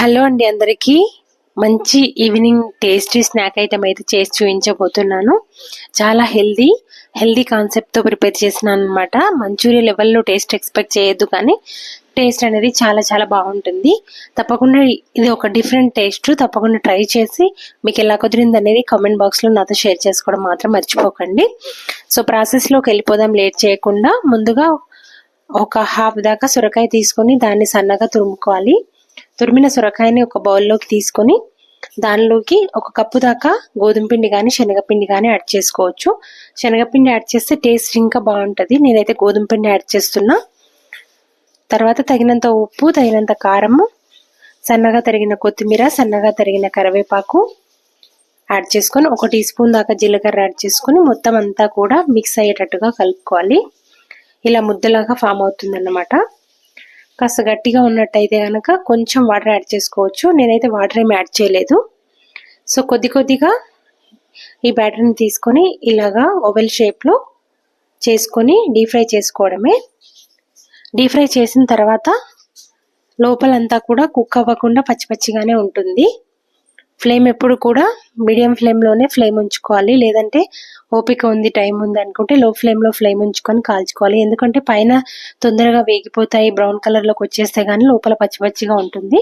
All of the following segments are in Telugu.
హలో అండి అందరికీ. మంచి ఈవినింగ్ టేస్టీ స్నాక్ ఐటమ్ అయితే చేసి చూపించబోతున్నాను. చాలా హెల్దీ హెల్దీ కాన్సెప్ట్తో ప్రిపేర్ చేసినాను అనమాట మంచూరియా లెవెల్లో టేస్ట్ ఎక్స్పెక్ట్ చేయొద్దు కానీ టేస్ట్ అనేది చాలా చాలా బాగుంటుంది. తప్పకుండా ఇది ఒక డిఫరెంట్ టేస్ట్. తప్పకుండా ట్రై చేసి మీకు ఎలా కుదిరింది అనేది కామెంట్ బాక్స్లో నాతో షేర్ చేసుకోవడం మాత్రం మర్చిపోకండి. సో ప్రాసెస్లోకి వెళ్ళిపోదాం. లేట్ చేయకుండా ముందుగా ఒక హాఫ్ దాకా సొరకాయ తీసుకొని దాన్ని సన్నగా తురుముకోవాలి. తురిమిన సొరకాయని ఒక బౌల్లోకి తీసుకొని దానిలోకి ఒక కప్పు దాకా గోధుమ పిండి కానీ శనగపిండి కానీ యాడ్ చేసుకోవచ్చు. శనగపిండి యాడ్ చేస్తే టేస్ట్ ఇంకా బాగుంటుంది. నేనైతే గోధుమ పిండి యాడ్ చేస్తున్నా. తర్వాత తగినంత ఉప్పు తగినంత కారము సన్నగా తరిగిన కొత్తిమీర సన్నగా తరిగిన కరివేపాకు యాడ్ చేసుకొని ఒక టీ స్పూన్ దాకా జీలకర్ర యాడ్ చేసుకొని మొత్తం అంతా కూడా మిక్స్ అయ్యేటట్టుగా కలుపుకోవాలి. ఇలా ముద్దలాగా ఫామ్ అవుతుందన్నమాట. కాస్త గట్టిగా ఉన్నట్టయితే కనుక కొంచెం వాటర్ యాడ్ చేసుకోవచ్చు. నేనైతే వాటర్ ఏమి యాడ్ చేయలేదు. సో కొద్ది కొద్దిగా ఈ బ్యాటర్ని తీసుకొని ఇలాగా ఓవెల్ షేప్లో చేసుకొని డీప్ ఫ్రై చేసుకోవడమే. డీప్ ఫ్రై చేసిన తర్వాత లోపలంతా కూడా కుక్ అవ్వకుండా పచ్చి పచ్చిగానే ఉంటుంది. ఫ్లేమ్ ఎప్పుడు కూడా మీడియం ఫ్లేమ్లోనే ఫ్లేమ్ ఉంచుకోవాలి. లేదంటే ఓపిక ఉంది టైం ఉంది అనుకుంటే లో ఫ్లేమ్లో ఫ్లేమ్ ఉంచుకొని కాల్చుకోవాలి. ఎందుకంటే పైన తొందరగా వేగిపోతాయి బ్రౌన్ కలర్లోకి వచ్చేస్తే కానీ లోపల పచ్చి పచ్చిగా ఉంటుంది.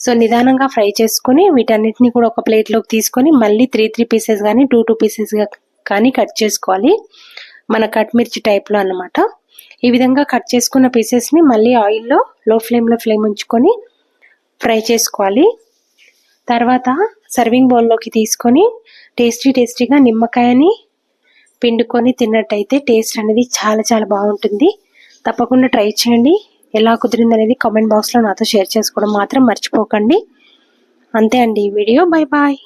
సో నిదానంగా ఫ్రై చేసుకుని వీటన్నిటిని కూడా ఒక ప్లేట్లోకి తీసుకొని మళ్ళీ త్రీ త్రీ పీసెస్ కానీ టూ టూ పీసెస్గా కానీ కట్ చేసుకోవాలి. మన కట్ మిర్చి టైప్లో అనమాట ఈ విధంగా కట్ చేసుకున్న పీసెస్ని మళ్ళీ ఆయిల్లో లో ఫ్లేమ్లో ఫ్లేమ్ ఉంచుకొని ఫ్రై చేసుకోవాలి. తర్వాత సర్వింగ్ బౌల్లోకి తీసుకొని టేస్టీ టేస్టీగా నిమ్మకాయని పిండుకొని తిన్నట్టయితే టేస్ట్ అనేది చాలా చాలా బాగుంటుంది. తప్పకుండా ట్రై చేయండి. ఎలా కుదిరింది అనేది కామెంట్ బాక్స్లో నాతో షేర్ చేసుకోవడం మాత్రం మర్చిపోకండి. అంతే అండి ఈ వీడియో. Bye bye